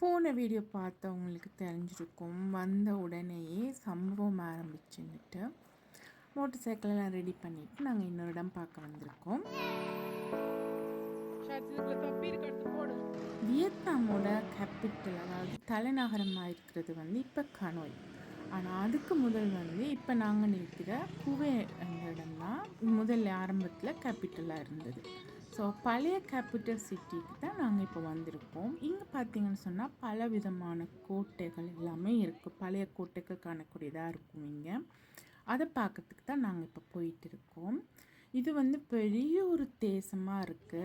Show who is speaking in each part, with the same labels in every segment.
Speaker 1: போன வீடியோ பார்த்தவங்களுக்கு தெரிஞ்சிருக்கும். வந்த உடனேயே சம்பவம் ஆரம்பிச்சுன்னுட்டு மோட்டர் சைக்கிளெல்லாம் ரெடி பண்ணிவிட்டு நாங்கள் இன்னொரு இடம் பார்க்க வந்திருக்கோம். வியட்நாமோட கேபிட்டல் அதாவது தலைநகரமாக இருக்கிறது வந்து இப்போ கனோய். ஆனால் அதுக்கு முதல் வந்து இப்போ நாங்கள் நிற்கிற குவே என்ற இடம் தான் முதல்ல ஆரம்பத்தில் கேபிட்டலாக இருந்தது. ஸோ பழைய கேபிட்டல் சிட்டிக்கு தான் நாங்கள் இப்போ வந்திருக்கோம். இங்கே பார்த்தீங்கன்னு சொன்னால் பல விதமான கோட்டைகள் எல்லாமே இருக்குது பழைய கோட்டைகள் காணக்கூடியதாக இருக்கும் இங்கே. அதை பார்க்கறதுக்கு தான் நாங்கள் இப்போ போயிட்டு இருக்கோம். இது வந்து பெரிய ஒரு தேசமாக இருக்குது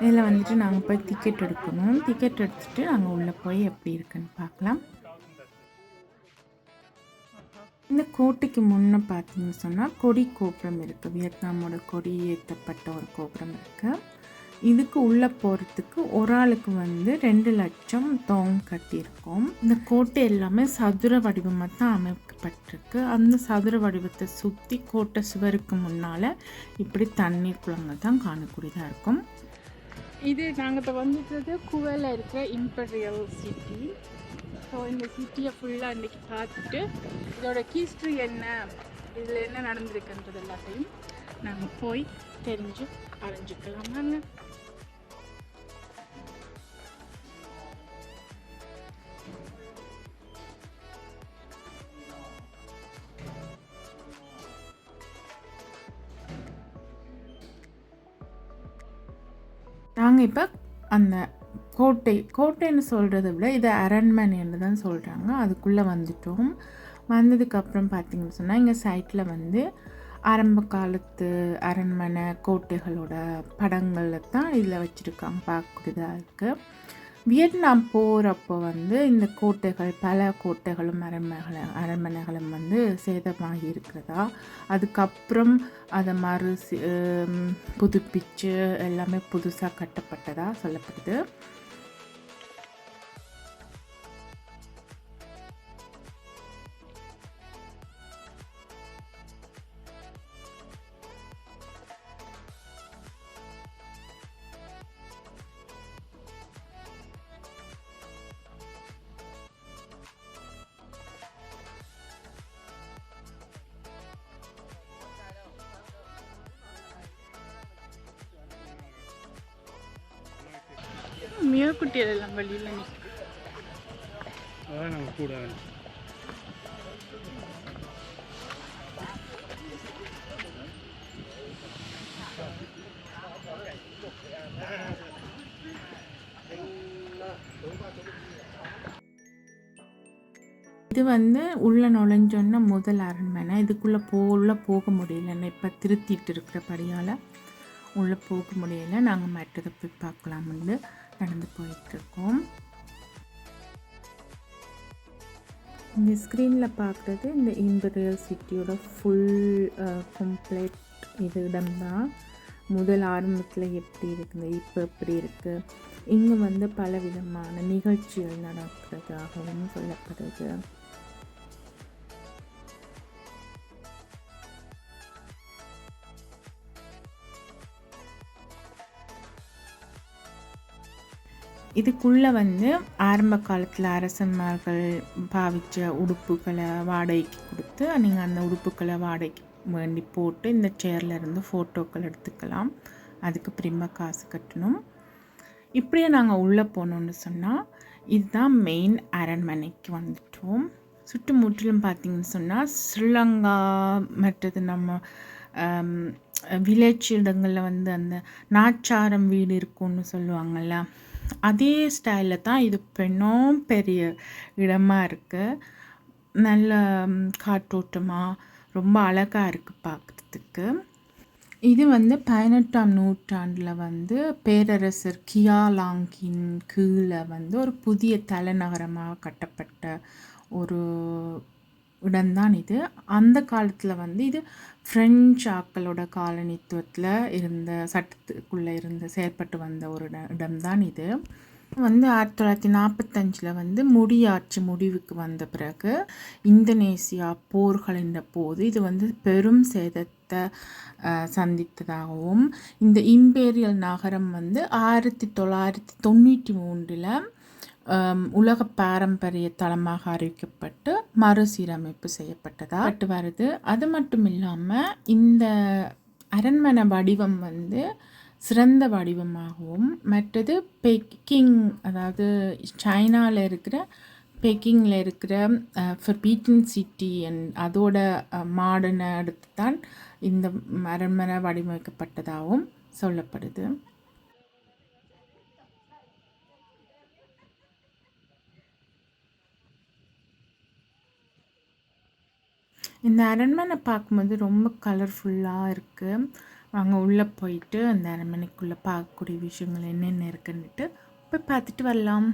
Speaker 1: இதில் வந்துட்டு நாங்கள் போய் டிக்கெட் எடுக்கணும். டிக்கெட் எடுத்துகிட்டு நாங்கள் உள்ளே போய் எப்படி இருக்குன்னு பார்க்கலாம். இந்த கோட்டைக்கு முன்னே பார்த்தீங்கன்னு சொன்னால் கொடி கோபுரம் இருக்குது. வியட்நாமோட கொடி ஏற்றப்பட்ட ஒரு கோபுரம் இருக்குது இதுக்கு உள்ளே போகிறதுக்கு ஒரு ஆளுக்கு வந்து ரெண்டு லட்சம் தோங் கட்டியிருக்கோம். இந்த கோட்டை எல்லாமே சதுர வடிவமாக தான் அமைக்கப்பட்டிருக்கு. அந்த சதுர வடிவத்தை சுற்றி கோட்டை சுவருக்கு முன்னால் இப்படி தண்ணீர் குளங்கள் தான் காணக்கூடியதாக இருக்கும்.
Speaker 2: இது நாங்கள் இப்போ வந்துட்டது குவையில் இருக்கிற இம்பீரியல் சிட்டி ஸோ இந்த சிட்டியை ஃபுல்லாக இன்றைக்கி பார்த்துட்டு இதோட ஹிஸ்ட்ரி என்ன இதில் என்ன நடந்திருக்குன்றது எல்லாத்தையும் நாங்கள் போய் தெரிஞ்சு அறிஞ்சிக்கலாமாங்க.
Speaker 1: நாங்கள் இப்போ அந்த கோட்டை கோட்டைன்னு சொல்கிறத விட இதை அரண்மனைன்னு தான் சொல்கிறாங்க அதுக்குள்ளே வந்துட்டோம். வந்ததுக்கப்புறம் பார்த்தீங்கன்னு சொன்னால் இங்கே சைட்டில் வந்து ஆரம்ப காலத்து அரண்மனை கோட்டைகளோட படங்களை தான் இதில் வச்சுருக்காங்க. பார்க்கக்கூடியதாக இருக்குது வியட்நாம் போகிறப்போ வந்து இந்த கோட்டைகள் பல கோட்டைகளும் அரண்மனை அரண்மனைகளும் வந்து சேதமாகி இருக்கிறதா? அதுக்கப்புறம் அதை மறு புதுப்பிச்சு எல்லாமே புதுசாக கட்டப்பட்டதாக சொல்லப்படுது?
Speaker 2: மியக்குட்டிகள் எல்லாம் வெளியில் நிற்கும்
Speaker 3: அதான் நம்ம கூட.
Speaker 1: இது வந்து உள்ளே நுழைஞ்சோன்னா முதல் அரண்மனை. இதுக்குள்ளே போ உள்ளே போக முடியல. இப்போ திருத்திட்டு இருக்கிறபடியால் உள்ளே போக முடியல. நாங்கள் மற்றதை போய் பார்க்கலாம்னு. நடந்து போயிட்டுருக்கோம். இந்த ஸ்க்ரீனில் பார்க்குறது இந்த இம்பீரியல் சிட்டியோட ஃபுல் கம்ப்ளீட் இது இடம்தான் முதல் ஆரம்பத்தில் எப்படி இருக்குது இப்போ எப்படி இருக்குது இங்கே வந்து பல விதமான நிகழ்ச்சிகள் நடக்கிறதாகவும் சொல்லப்படுது. இதுக்குள்ளே வந்து ஆரம்ப காலத்தில் அரசன்மார்கள் பாவித்த உடுப்புகளை வாடகைக்கு கொடுத்து நீங்கள் அந்த உடுப்புகளை வாடகைக்கு வேண்டி போட்டு இந்த சேரில் இருந்து ஃபோட்டோக்கள் எடுத்துக்கலாம். அதுக்கு பிரிம்ப காசு கட்டணும். இப்படியே நாங்கள் உள்ளே போனோம்னு சொன்னால் இதுதான் மெயின் அரண்மனைக்கு வந்துட்டோம். சுற்றுமுற்றிலும் பார்த்தீங்கன்னு சொன்னால் ஸ்ரீலங்கா மற்றது நம்ம வில்லேஜ் இடங்களில் வந்து அந்த நாச்சாரம் வீடு இருக்கும்னு சொல்லுவாங்கள்ல அதே ஸ்டைலில் தான் இது பெண்ணும் பெரிய இடமா இருக்குது நல்ல காற்றோட்டமாக ரொம்ப அழகாக இருக்குது பார்க்குறதுக்கு இது வந்து பதினெட்டாம் நூற்றாண்டில் வந்து பேரரசர் கியாலாங்கின் கீழே வந்து ஒரு புதிய தலைநகரமாக கட்டப்பட்ட ஒரு இடம்தான் இது. அந்த காலத்தில் வந்து இது ஃப்ரெஞ்சு ஆக்களோட காலனித்துவத்தில் இருந்த சட்டத்துக்குள்ளே இருந்து செயற்பட்டு வந்த ஒரு இடம் இடம்தான் இது. வந்து ஆயிரத்தி தொள்ளாயிரத்தி நாற்பத்தஞ்சில் வந்து முடியாட்சி முடிவுக்கு வந்த பிறகு இந்தோனேசியா போர்களின் போது இது வந்து பெரும் சேதத்தை சந்தித்ததாகவும் இந்த இம்பேரியல் நகரம் வந்து ஆயிரத்தி தொள்ளாயிரத்தி தொண்ணூற்றி மூன்றில் உலக பாரம்பரிய தளமாக அறிவிக்கப்பட்டு மறுசீரமைப்பு செய்யப்பட்டதா? பட்டு வருது. அது மட்டும் இல்லாமல் இந்த அரண்மனை வடிவம் வந்து சிறந்த வடிவமாகவும் மற்றது பெக்கிங் அதாவது சைனாவில் இருக்கிற பெக்கிங்கில் இருக்கிற ஃபர்பீட்டன் சிட்டி அதோட மாடனை அடுத்து தான் இந்த அரண்மனை வடிவமைக்கப்பட்டதாகவும் சொல்லப்படுது. இந்த அரண்மனை பார்க்கும்போது ரொம்ப கலர்ஃபுல்லாக இருக்குது அங்கே உள்ளே போயிட்டு அந்த அரண்மனைக்குள்ளே பார்க்கக்கூடிய விஷயங்கள் என்னென்ன இருக்குன்னுட்டு போய் பார்த்துட்டு வரலாம்.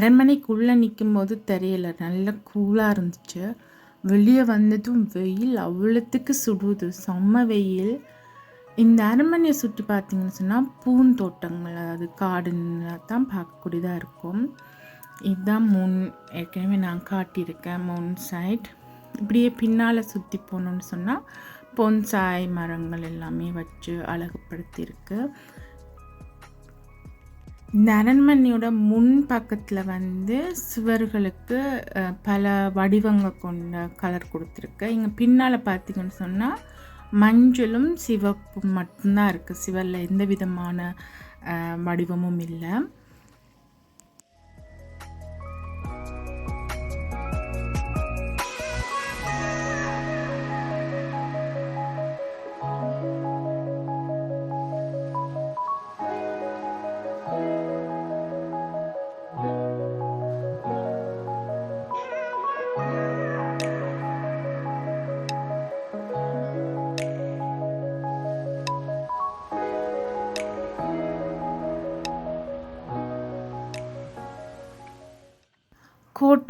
Speaker 1: அரண்மனைக்குள்ளே நிற்கும்போது தெரியல. நல்ல கூலாக இருந்துச்சு. வெளியே வந்ததும் வெயில் அவ்வளோத்துக்கு சுடுது. செம்ம வெயில். இந்த அரண்மனையை சுற்றி பார்த்தீங்கன்னு சொன்னால் பூந்தோட்டங்கள் அதாவது காடுன்னு தான் பார்க்கக்கூடியதாக இருக்கும். இதுதான் முன் ஏற்கனவே நான் காட்டியிருக்கேன் முன் சைட் இப்படியே பின்னால் சுற்றி போனோம்னு சொன்னால் பொன்சாய் மரங்கள் எல்லாமே வச்சு அழகுபடுத்தியிருக்கு. இந்த அரண்மனையோட முன் பக்கத்தில் வந்து சுவர்களுக்கு பல வடிவங்கள் கொண்ட கலர் கொடுத்துருக்கு. இங்கே பின்னால் பார்த்தீங்கன்னு சொன்னால் மஞ்சளும் சிவப்பும் மட்டும்தான் இருக்குது சிவலில் எந்த விதமான வடிவமும் இல்லை.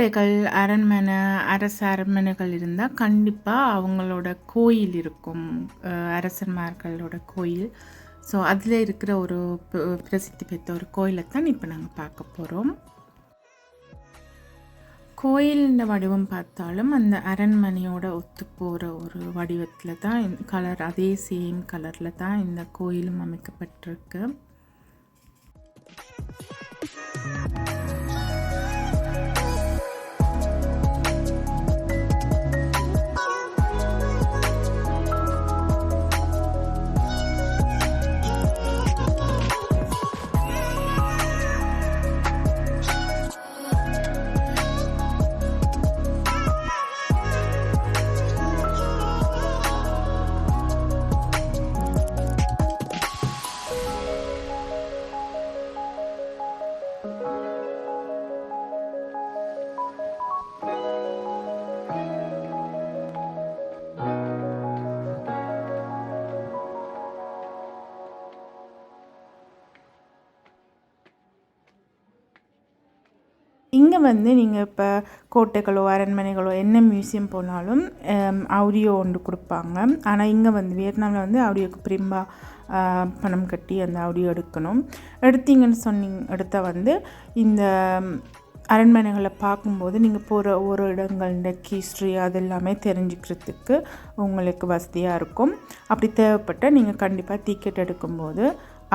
Speaker 1: கோட்டைகள் அரண்மனை அரச அரண்மனைகள் இருந்தால் கண்டிப்பாக அவங்களோட கோயில் இருக்கும். அரசன்மார்களோட அரசர்மார்களோட கோயில். ஸோ அதில் இருக்கிற ஒரு ப- பிரசித்தி பெற்ற ஒரு கோயிலை தான் இப்போ நாங்கள் பார்க்க போகிறோம் கோயிலின் வடிவம் பார்த்தாலும் அந்த அரண்மனையோட ஒத்து போகிற ஒரு வடிவத்தில் தான் கலர் அதே சேம் கலரில் தான் இந்த கோயிலும் அமைக்கப்பட்டிருக்கு. வந்து நீங்கள் இப்போ கோட்டைகளோ அரண்மனைகளோ என்ன மியூசியம் போனாலும் அவுரியோ ஒன்று கொடுப்பாங்க. ஆனால் இங்கே வந்து வியட்நாமில் வந்து அவுரியோக்கு பிரிம்பா பணம் கட்டி அந்த அவுரியோ எடுக்கணும். எடுத்தீங்கன்னு சொன்னீங்க எடுத்தால் வந்து இந்த அரண்மனைகளை பார்க்கும்போது நீங்கள் போகிற ஒரு இடங்கள ஹிஸ்ட்ரி அது எல்லாமே தெரிஞ்சுக்கிறதுக்கு உங்களுக்கு வசதியாக இருக்கும். அப்படி தேவைப்பட்டால் நீங்கள் கண்டிப்பாக டிக்கெட் எடுக்கும்போது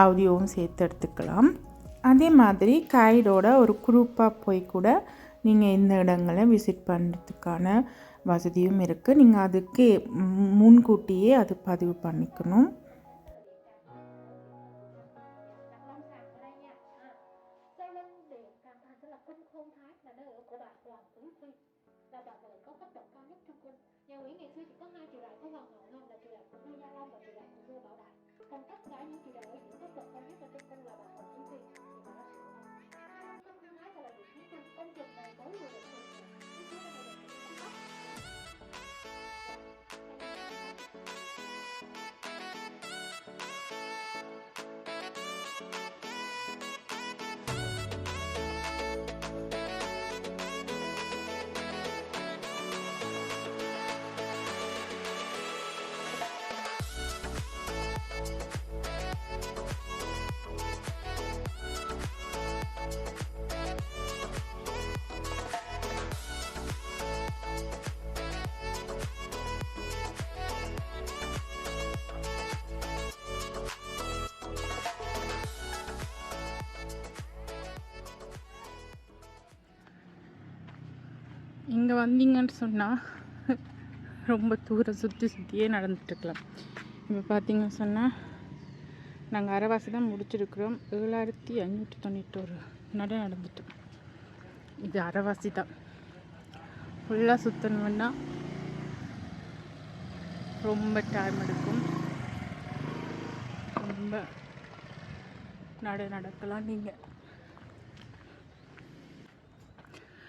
Speaker 1: ஆடியோவும் சேர்த்து எடுத்துக்கலாம். அதே மாதிரி கைடோட ஒரு குரூப்பாக போய் கூட நீங்கள் இந்த இடங்களை விசிட் பண்ணுறதுக்கான வசதியும் இருக்குது நீங்கள் அதுக்கு முன்கூட்டியே அது பதிவு பண்ணிக்கணும்.
Speaker 4: Đặt lâm
Speaker 2: இங்கே வந்தீங்கன்னு சொன்னால் ரொம்ப தூரம் சுற்றி சுற்றியே நடந்துட்டுருக்கலாம். இப்போ பார்த்தீங்கன்னு சொன்னால் நாங்கள் அரைவாசி தான் முடிச்சிருக்கிறோம். ஏழாயிரத்தி ஐநூற்றி தொண்ணூற்றோரு நட நடந்துட்டோம் இது அரைவாசி தான். ஃபுல்லாக சுற்றணுன்னா ரொம்ப டைம் எடுக்கும். ரொம்ப நட நடக்கலாம் நீங்கள்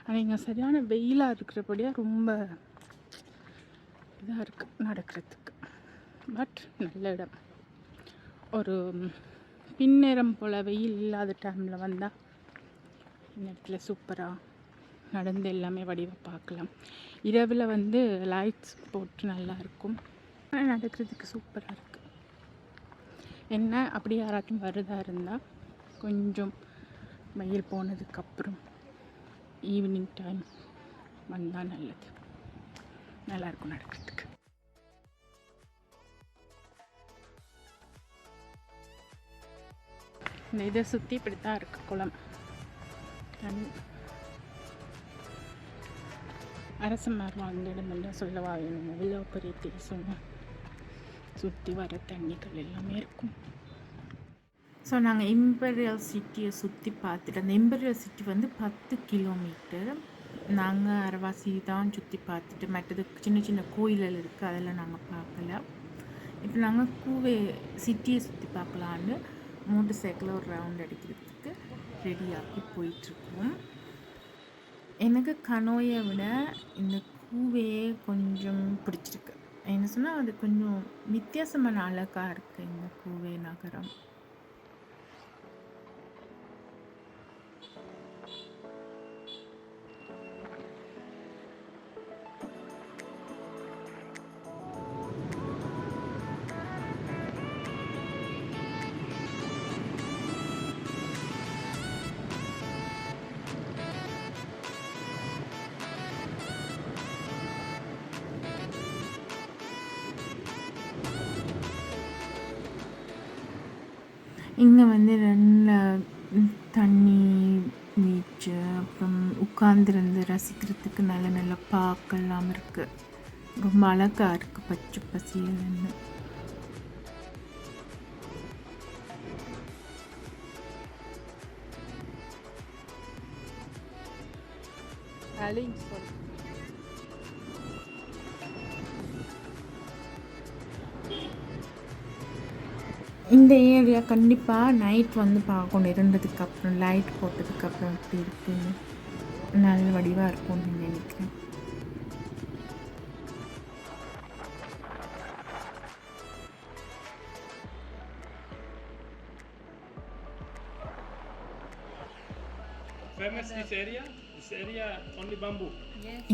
Speaker 2: ஆனால் இங்கே சரியான வெயிலாக இருக்கிறபடியாக ரொம்ப இதாக இருக்குது நடக்கிறதுக்கு. பட் நல்ல இடம். ஒரு பின்னேரம் போல் வெயில் இல்லாத டைமில் வந்தால் இந்த இடத்துல சூப்பராக நடந்து எல்லாமே வடிவாக பார்க்கலாம். இரவில் வந்து லைட்ஸ் போட்டு நல்லா இருக்கும். ஆனால் நடக்கிறதுக்கு சூப்பராக இருக்குது என்ன? அப்படி யாராச்சும் வருதா இருந்தால் கொஞ்சம் வெயில் போனதுக்கப்புறம் ஈவினிங் டைம் வந்தால் நல்லது. நல்லாயிருக்கும் நடக்கிறதுக்கு. இந்த இதை சுற்றி இப்படி தான் இருக்கு குளம். தண்ணி அரச இடம் சொல்லவா வேணும்? அவ்வளோ பெரிய தேசம் சுற்றி வர தண்ணிகள் எல்லாமே இருக்கும்.
Speaker 1: ஸோ நாங்கள் இம்பீரியல் சிட்டியை சுற்றி பார்த்துட்டு அந்த இம்பீரியல் சிட்டி வந்து பத்து கிலோமீட்டர். நாங்கள் அரவாசி தான் சுற்றி பார்த்துட்டு மற்றது சின்ன சின்ன கோயில்கள் இருக்குது அதெல்லாம் நாங்கள் பார்க்கல இப்போ நாங்கள் கூவே சிட்டியை சுற்றி பார்க்கலான்னு மோட்டர் சைக்கிளில் ஒரு ரவுண்ட் அடிக்கிறதுக்கு ரெடியாகி போயிட்டுருக்கோம். எனக்கு கனோயை விட இந்த கூவையே கொஞ்சம் பிடிச்சிருக்கு. என்ன சொன்னால் அது கொஞ்சம் வித்தியாசமான அழகாக இருக்குது இந்த கூவே நகரம். ரசிக்கிறதுக்கு நல்ல நல்ல பார்க்கெல்லாம் இருக்குது ரொம்ப அழகாக இருக்குது பச்சை பசியல்னு
Speaker 2: சொல்.
Speaker 1: இந்த ஏரியா கண்டிப்பாக நைட் வந்து பார்க்கணும். இருந்ததுக்கப்புறம் லைட் போட்டதுக்கப்புறம் எப்படி இருக்குன்னு. நல்ல வடிவாக இருக்கும்னு நினைக்கிறேன்.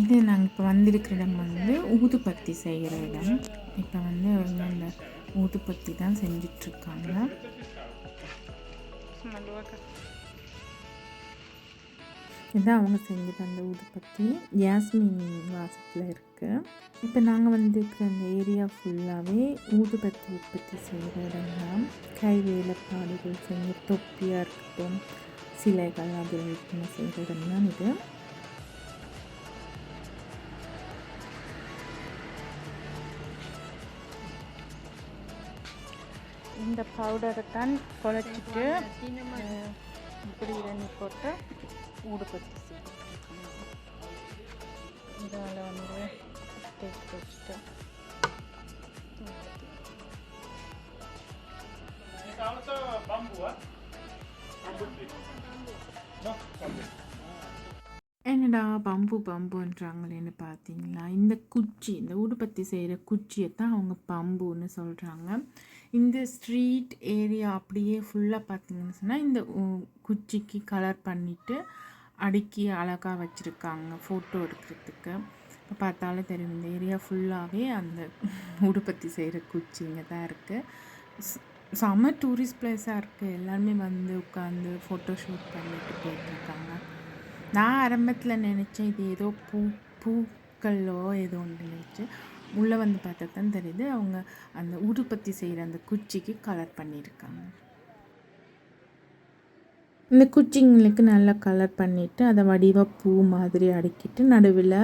Speaker 1: இது நாங்கள் இப்போ வந்திருக்கிற இடம் வந்து ஊதுபத்தி செய்கிற இடம். இப்போ வந்து அந்த ஊதுபத்தி தான் செஞ்சிட்ருக்காங்க இதுதான் அவங்க செஞ்சது அந்த ஊதுபத்தி யாஸ்மின் வாசத்தில் இருக்குது இப்போ நாங்கள் வந்திருக்கிற அந்த ஏரியா ஃபுல்லாகவே ஊதுபத்தி உற்பத்தி செய்கிற இடம் தான் கை வேலைப்பாடுகள் செய்ய தொப்பியாக இருக்கட்டும் சிலைகள் அது விற்பனை செய்கிற இடம் தான் இது.
Speaker 2: இந்த பவுடரை தான் குழச்சிட்டு இப்படி போட்டு ஊடுபத்தி இதால் வந்து தேய்ச்சி வச்சுட்டு
Speaker 1: என்னடா பம்பு பம்புன்றாங்களேன்னு பார்த்தீங்களா? இந்த குச்சி இந்த ஊடுபத்தி செய்கிற குச்சியை தான் அவங்க பம்புன்னு சொல்கிறாங்க. இந்த ஸ்ட்ரீட் ஏரியா அப்படியே ஃபுல்லாக பார்த்தீங்கன்னு சொன்னால் இந்த உ- குச்சிக்கு கலர் பண்ணிவிட்டு அடுக்கி அழகாக வச்சுருக்காங்க ஃபோட்டோ எடுக்கிறதுக்கு. இப்போ பார்த்தாலே தெரியும் இந்த ஏரியா ஃபுல்லாகவே அந்த உடுப்பத்தி செய்கிற குச்சிங்க தான் இருக்குது செம்ம டூரிஸ்ட் பிளேஸாக இருக்குது எல்லாருமே வந்து உட்காந்து ஃபோட்டோ ஷூட் பண்ணிட்டு போயிட்டுருக்காங்க. நான் ஆரம்பத்தில் நினச்சேன் இது ஏதோ பூ பூக்களோ ஏதோ ஒன்று நினச்சேன் உள்ளே வந்து பார்த்தா தான் தெரியுது அவங்க அந்த உடுப்பத்தி செய்கிற அந்த குச்சிக்கு கலர் பண்ணியிருக்காங்க. இந்த குச்சிங்களுக்கு நல்லா கலர் பண்ணிவிட்டு அதை வடிவாக பூ மாதிரி அடுக்கிட்டு நடுவில்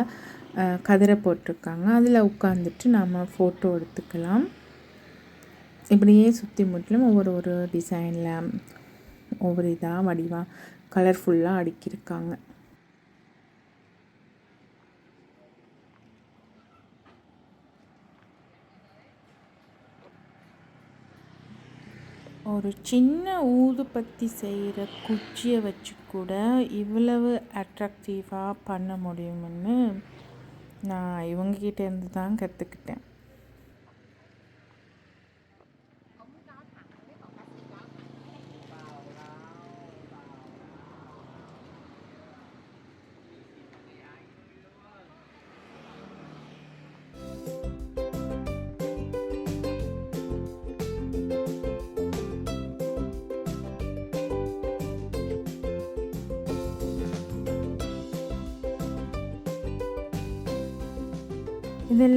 Speaker 1: கதிரை போட்டிருக்காங்க. அதில் உட்காந்துட்டு நாம் ஃபோட்டோ எடுத்துக்கலாம். இப்படியே சுற்றி முற்றிலும் ஒவ்வொரு ஒரு டிசைனில் ஒவ்வொரு இதாக வடிவாக கலர்ஃபுல்லாக அடுக்கியிருக்காங்க. ஒரு சின்ன ஊதுபத்தி செய்கிற குச்சியை வச்சு கூட இவ்வளவு அட்ராக்டிவாக பண்ண முடியும்னு நான் இவங்ககிட்டேருந்து தான் கற்றுக்கிட்டேன்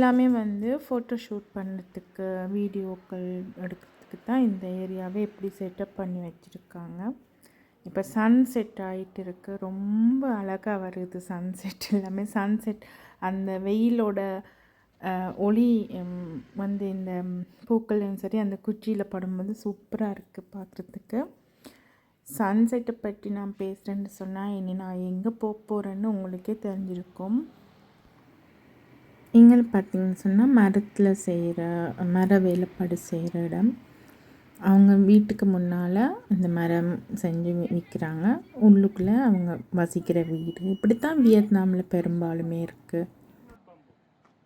Speaker 1: எல்லாமே வந்து ஃபோட்டோ ஷூட் பண்ணுறதுக்கு வீடியோக்கள் எடுக்கிறதுக்கு தான் இந்த ஏரியாவே எப்படி செட்டப் பண்ணி வச்சுருக்காங்க. இப்போ சன்செட் ஆகிட்டு இருக்கு. ரொம்ப அழகாக வருது சன்செட் எல்லாமே சன்செட் அந்த வெயிலோட ஒளி வந்து இந்த பூக்கள்லையும் சரி அந்த குச்சியில் படும்போது சூப்பராக இருக்குது பார்க்குறதுக்கு சன்செட்டை பற்றி நான் பேசுகிறேன்னு சொன்னால் இனி நான் எங்கே போக போகிறேன்னு உங்களுக்கே தெரிஞ்சிருக்கும். இங்கே பார்த்தீங்கன்னு சொன்னால் மரத்தில் செய்கிற மர வேலைப்பாடு செய்கிற இடம் அவங்க வீட்டுக்கு முன்னால் இந்த மரம் செஞ்சு விற்கிறாங்க உள்ளுக்குள்ளே அவங்க வசிக்கிற வீடு இப்படித்தான் வியட்நாமில் பெரும்பாலுமே இருக்குது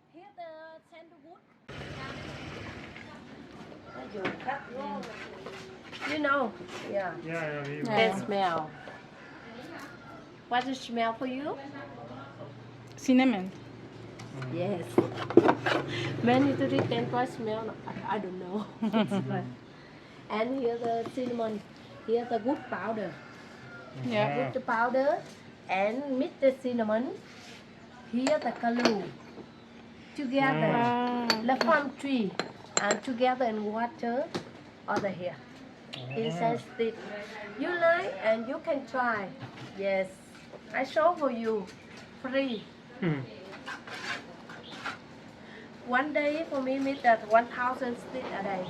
Speaker 4: the.
Speaker 5: You know, yeah.
Speaker 3: Yeah, yeah, we
Speaker 5: Can smell. What is smell for you?
Speaker 2: cinnamon.
Speaker 5: Yes. Many tourists can try smell. I, I don't know. And here the cinnamon. Here the good powder.
Speaker 2: Yeah.
Speaker 5: Put the powder and mix the cinnamon. Here the kaloo. Together.
Speaker 2: Ah.
Speaker 5: The palm tree and together in water the here. Incense stick. You like and you can try. Yes. I show for you. Free.
Speaker 3: Hmm.
Speaker 5: One day for me meet that 1000 stick a day.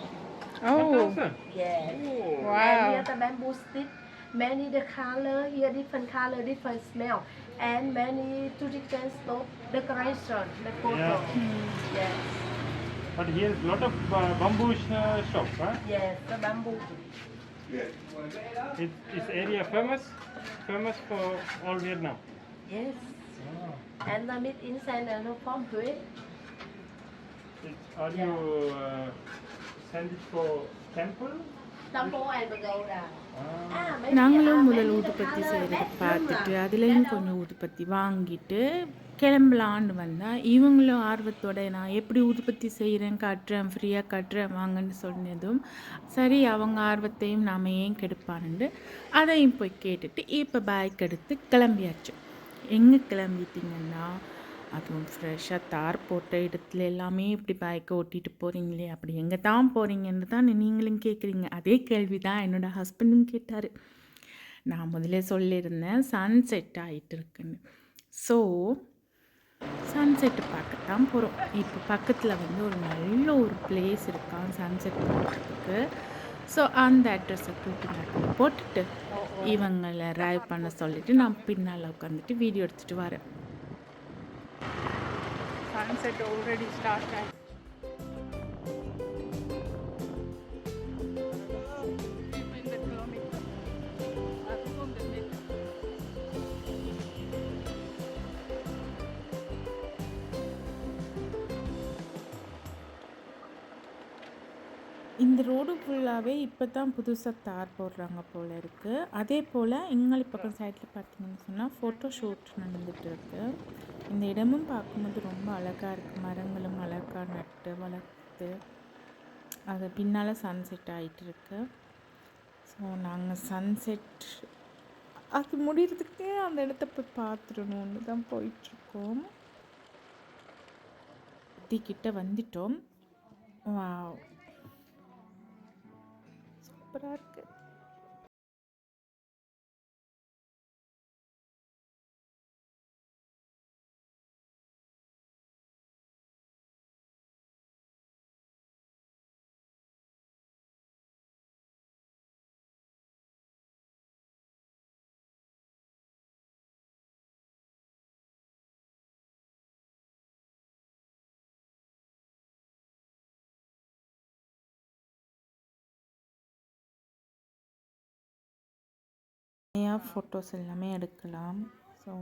Speaker 2: Oh.
Speaker 5: Yes. And
Speaker 2: Wow.
Speaker 5: here the bamboo stick. Many the color here different color, different smell. And many tourist different stop decoration, the photo.
Speaker 3: Yeah.
Speaker 5: Yes.
Speaker 3: But here is a lot of uh, bamboo uh, shop, huh?
Speaker 5: Yes, the bamboo.
Speaker 3: It is area famous? Famous for all Vietnam.
Speaker 5: Yes.
Speaker 3: Oh.
Speaker 5: And the meat inside and the palm tree.
Speaker 3: It's, are you uh, send it for temple?
Speaker 5: And pagoda.
Speaker 1: நாங்களும் முதல் ஊதுபத்தி செய்கிறத பார்த்துட்டு அதுலேயும் கொஞ்சம் ஊதுபத்தி வாங்கிட்டு கிளம்பலான்னு வந்தால் இவங்களும் ஆர்வத்தோட நான் எப்படி ஊதுபத்தி செய்கிறேன் காட்டுறேன் ஃப்ரீயாக காட்டுறேன் வாங்கன்னு சொன்னதும் சரி அவங்க ஆர்வத்தையும் நாம் ஏன் கெடுப்பானுண்டு அதையும் போய் கேட்டுட்டு இப்போ பைக் எடுத்து கிளம்பியாச்சு எங்கே கிளம்பிட்டீங்கன்னா அதுவும் ஃப்ரெஷ்ஷாக தார் போட்ட இடத்துல எல்லாமே இப்படி பைக்கை ஓட்டிகிட்டு போகிறீங்களே அப்படி எங்கே தான் போகிறீங்கன்னு தான் நீங்களும் கேட்குறீங்க அதே கேள்வி தான் என்னோடய ஹஸ்பண்டும் கேட்டார். நான் முதல்ல சொல்லியிருந்தேன் சன் செட் ஆகிட்டு இருக்குன்னு ஸோ சன்செட்டு பார்க்கத்தான் போகிறோம் இப்போ பக்கத்தில் வந்து ஒரு நல்ல ஒரு பிளேஸ் இருக்கான் சன்செட் பார்க்குறதுக்கு? ஸோ அந்த அட்ரஸை தூக்கி போட்டுட்டு இவங்களை ட்ரைவ் பண்ண சொல்லிவிட்டு நான் பின்னால் உட்காந்துட்டு வீடியோ எடுத்துகிட்டு வரேன்.
Speaker 2: சன்செட் ஆல்ரெடி ஸ்டார்ட்
Speaker 1: ரோடு ஃபுல்லாகவே இப்போ தான் புதுசாக தார் போடுறாங்க போல் இருக்குது அதே போல் எங்களை பக்கம் சைடில் பார்த்தீங்கன்னு சொன்னால் ஃபோட்டோ ஷூட் நடந்துட்டு இருக்கு. இந்த இடமும் பார்க்கும்போது ரொம்ப அழகாக இருக்குது மரங்களும் அழகாக நட்டு வளர்த்து அது பின்னால் சன்செட் ஆகிட்டு இருக்கு. ஸோ நாங்கள் சன்செட் அது முடிகிறதுக்கே அந்த இடத்த போய் பார்த்துடணுன்னு தான் போயிட்டுருக்கோம். கிட்ட வந்துட்டோம். ብራርቅ நிறையா ஃபோட்டோஸ் எல்லாமே எடுக்கலாம். ஸோ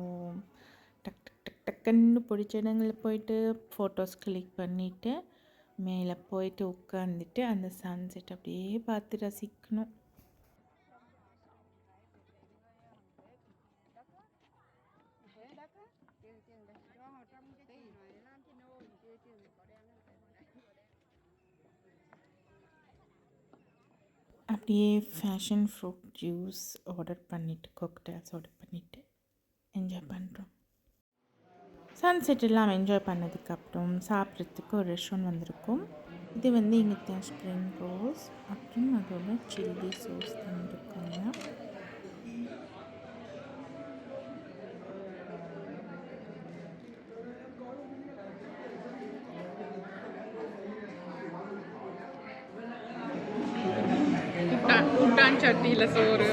Speaker 1: டக் டக் டக் டக்குன்னு பிடிச்ச இடங்களில் போயிட்டு ஃபோட்டோஸ் கிளிக் பண்ணிவிட்டு மேலே போயிட்டு உட்காந்துட்டு அந்த சன்செட் அப்படியே பார்த்து ரசிக்கணும். அப்படியே ஃபேஷன் ஃப்ரூட் ஜூஸ் ஆர்டர் பண்ணிவிட்டு கொக்டைல்ஸ் ஆர்டர் பண்ணிவிட்டு என்ஜாய் பண்ணுறோம் சன்செட் எல்லாம் என்ஜாய் பண்ணதுக்கப்புறம் சாப்பிட்றதுக்கு ஒரு ரெஸ்டாரண்ட் வந்திருக்கும். இது வந்து இங்கே தான் ஸ்ப்ரிங் ரோஸ் அப்புறம் அதோட சில்லி சோஸ் தந்துருக்காங்க.
Speaker 2: சட்டியில் சோறு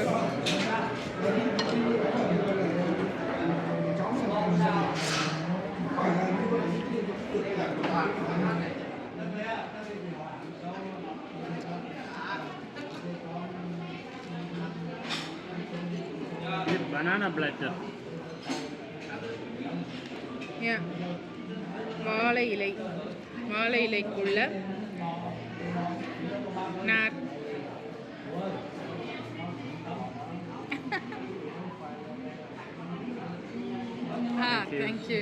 Speaker 3: banana platter.
Speaker 2: வாழை இலை. வாழை இலைக்குள்ள நார் ஆ தேங்க்யூ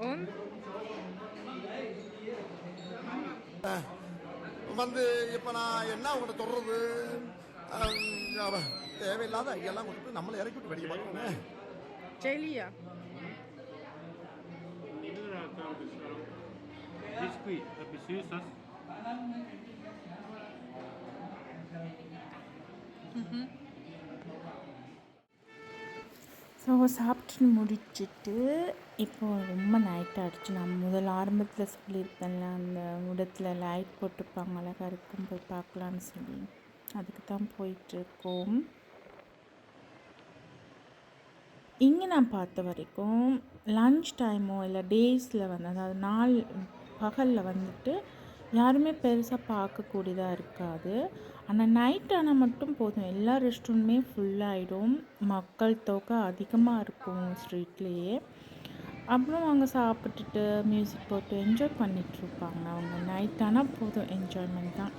Speaker 2: ஓன்
Speaker 6: வந்து இப்போ நான் என்ன உங்கள்கிட்ட அவ தேவையில்லாத ஐடியாலாம் கொண்டு போய் நம்மளை இறக்கி விட்டு வெடிக்க பார்க்கணும்
Speaker 2: செலியா
Speaker 3: Biscuit, sus.
Speaker 1: ஸோ சாப்பிட்டு முடிச்சுட்டு இப்போ ரொம்ப நைட் ஆகிடுச்சு நான் முதல் ஆரம்பத்தில் சொல்லியிருப்பேன்ல அந்த இடத்துல லைட் போட்டிருப்பாங்க அழகாக இருக்கும் போய் பார்க்கலான்னு சொல்லி. அதுக்கு தான் போயிட்டுருக்கோம். இங்கே நான் பார்த்த வரைக்கும் லன்ச் டைமோ இல்லை டேஸில் வந்து அதாவது நாள் பகலில் வந்துட்டு யாருமே பெருசாக பார்க்கக்கூடியதாக இருக்காது. ஆனால் நைட் ஆனால் மட்டும் போதும். எல்லா ரெஸ்டாரண்ட்டுமே ஃபுல்லாகிடும் மக்கள் தொகை அதிகமாக இருக்கும் ஸ்ட்ரீட்லேயே அப்புறம் அவங்க சாப்பிட்டுட்டு மியூசிக் போட்டு என்ஜாய் பண்ணிகிட்ருப்பாங்க அவங்க நைட் ஆனால் போதும். என்ஜாய்மெண்ட் தான்.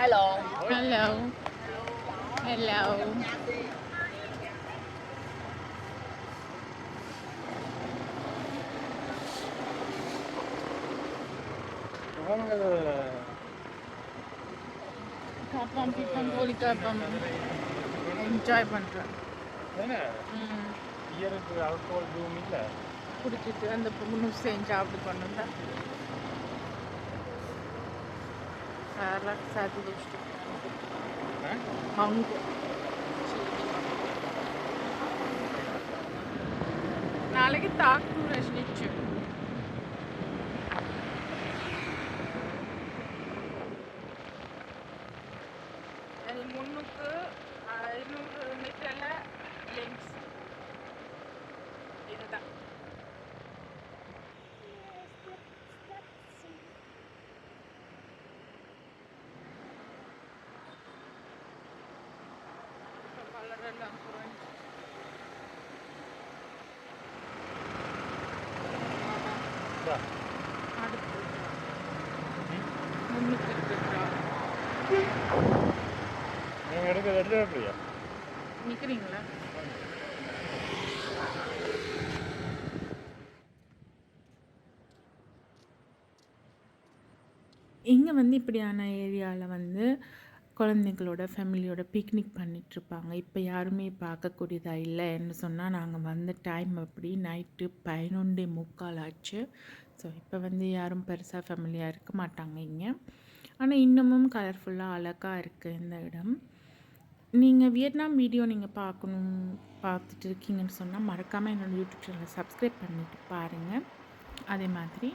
Speaker 2: ஹலோ ஹலோ
Speaker 3: இவங்க
Speaker 2: காப்பாம் பிப்பம் கோழி காப்பாம் என்ஜாய் பண்ணுறேன்
Speaker 3: இயருக்கு அல்கோல் ரூம் இல்லை?
Speaker 2: குடிச்சிட்டு அந்த பொண்ணு செஞ்சு சாப்பிட்டு கொண்டு சாதி வச்சுட்டு அவங்க நாளைக்கு தாக்கு
Speaker 1: இங்கே வந்து இப்படியான ஏரியாவில் வந்து குழந்தைங்களோட ஃபேமிலியோட பிக்னிக் பண்ணிகிட்ருப்பாங்க இப்போ யாருமே பார்க்கக்கூடியதாக இல்லைன்னு சொன்னால் நாங்கள் வந்த டைம் அப்படி நைட்டு பதினொன்றே முக்கால் ஆச்சு. ஸோ இப்போ வந்து யாரும் பெருசாக ஃபேமிலியாக இருக்க மாட்டாங்க இங்கே. ஆனால் இன்னமும் கலர்ஃபுல்லாக அழகாக இருக்குது இந்த இடம். நீங்கள் வியட்நாம் வீடியோ நீங்கள் பார்க்கணும் பார்த்துட்டு இருக்கீங்கன்னு சொன்னால் மறக்காமல் என்னோடய யூடியூப் சேனலை சப்ஸ்கிரைப் பண்ணிவிட்டு பாருங்கள் அதே மாதிரி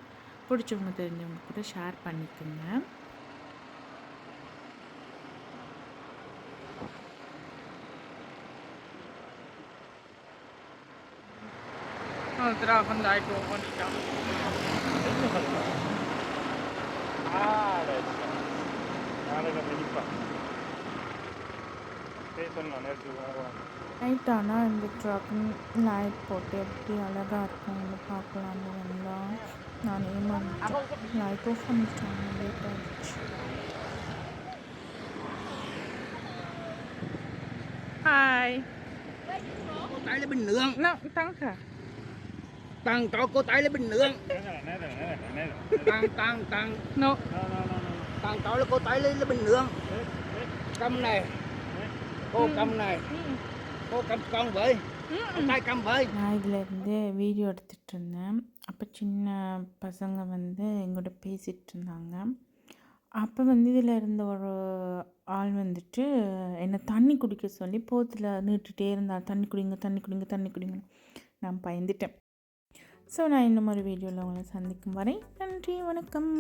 Speaker 1: பிடிச்சவங்க தெரிஞ்சவங்க கூட ஷேர் பண்ணிக்கோங்க.
Speaker 3: நாளைக்கு அப்படி நிற்பான் சரி சொன்னோம் நேற்று வருவாங்க
Speaker 1: நைட் ஆனால் இந்த ட்ரக் லைட் போட்டு எப்படி அழகாக இருக்கும்னு பார்க்கலான்னு வந்தோம் நான் ஏமாந்துட்டேன் லைட் ஆஃப் பண்ணிட்டாங்க லேட் ஆகிடுச்சு
Speaker 2: Hi.
Speaker 7: cô tái lấy bình nướng
Speaker 2: No, tăng hả?
Speaker 7: tăng cho cô tái lấy bình nướng
Speaker 3: நேரம் நேரம் நேரம் நேரம்
Speaker 7: tăng tăng tăng
Speaker 2: No.
Speaker 7: tăng cho là cô tái lấy lấy bình nướng cầm này Cô cầm này. Cô cầm con với
Speaker 1: இதிலேருந்து video எடுத்துகிட்டு இருந்தேன். அப்போ சின்ன பசங்க வந்து எங்கூட பேசிகிட்டு இருந்தாங்க. அப்போ வந்து இதில் இருந்த ஒரு ஆள் வந்துட்டு என்னை தண்ணி குடிக்க சொல்லி போத்தில் நீட்டுகிட்டே இருந்தா தண்ணி குடிங்க தண்ணி குடிங்க தண்ணி குடிங்க. நான் பயந்துட்டேன். ஸோ நான் இன்னும் ஒரு வீடியோவில் உங்களை சந்திக்கும் வரை நன்றி வணக்கம்.